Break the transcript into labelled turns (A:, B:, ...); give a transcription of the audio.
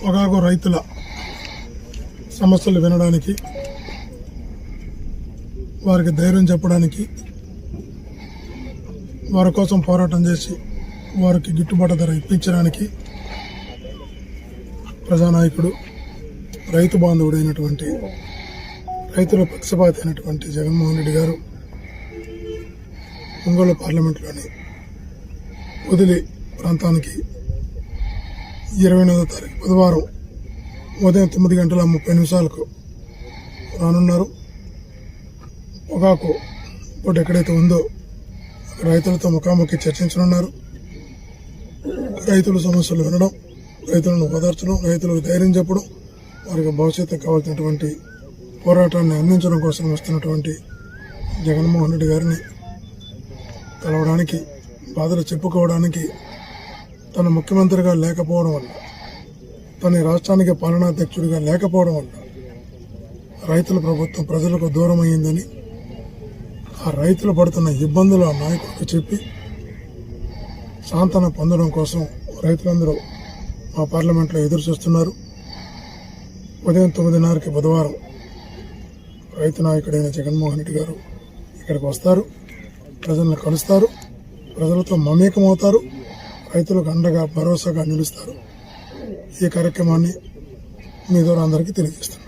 A: పొగాకు రైతుల సమస్యలు వినడానికి వారికి ధైర్యం చెప్పడానికి వారి కోసం పోరాటం చేసి వారికి గిట్టుబాటు ధర ఇప్పించడానికి ప్రజానాయకుడు రైతు బాంధవుడైనటువంటి రైతుల పక్షపాతి అయినటువంటి జగన్మోహన్ రెడ్డి గారు ఒంగోలు పార్లమెంట్లోని వదిలి ప్రాంతానికి ఇరవై ఎనిమిదో తారీఖు బుధవారం ఉదయం తొమ్మిది గంటల ముప్పై నిమిషాలకు రానున్నారు. పొగాకు ఇప్పుడు ఎక్కడైతే ఉందో అక్కడ రైతులతో ముఖాముఖి చర్చించనున్నారు. రైతుల సమస్యలు వినడం రైతులను ఓదార్చడం రైతులకు ధైర్యం చెప్పడం వారికి భవిష్యత్తు కావాల్సినటువంటి పోరాటాన్ని అందించడం కోసం వస్తున్నటువంటి జగన్మోహన్ రెడ్డి గారిని కలవడానికి బాధలు చెప్పుకోవడానికి తను ముఖ్యమంత్రిగా లేకపోవడం వల్ల తన రాష్ట్రానికి పాలనాధ్యక్షుడిగా లేకపోవడం వల్ల రైతుల ప్రభుత్వం ప్రజలకు దూరం అయ్యిందని ఆ రైతులు పడుతున్న ఇబ్బందులు ఆ నాయకులకు చెప్పి సాంతన పొందడం కోసం రైతులందరూ మా పార్లమెంట్లో ఎదురు చూస్తున్నారు. ఉదయం తొమ్మిదిన్నరకి బుధవారం రైతు నాయకుడైన జగన్మోహన్ రెడ్డి గారు ఇక్కడికి వస్తారు. ప్రజలను కలుస్తారు. ప్రజలతో మమేకమవుతారు. రైతులకు అండగా భరోసాగా నిలుస్తారు. ఈ కార్యక్రమాన్ని మీ ద్వారా అందరికీ తెలియజేస్తారు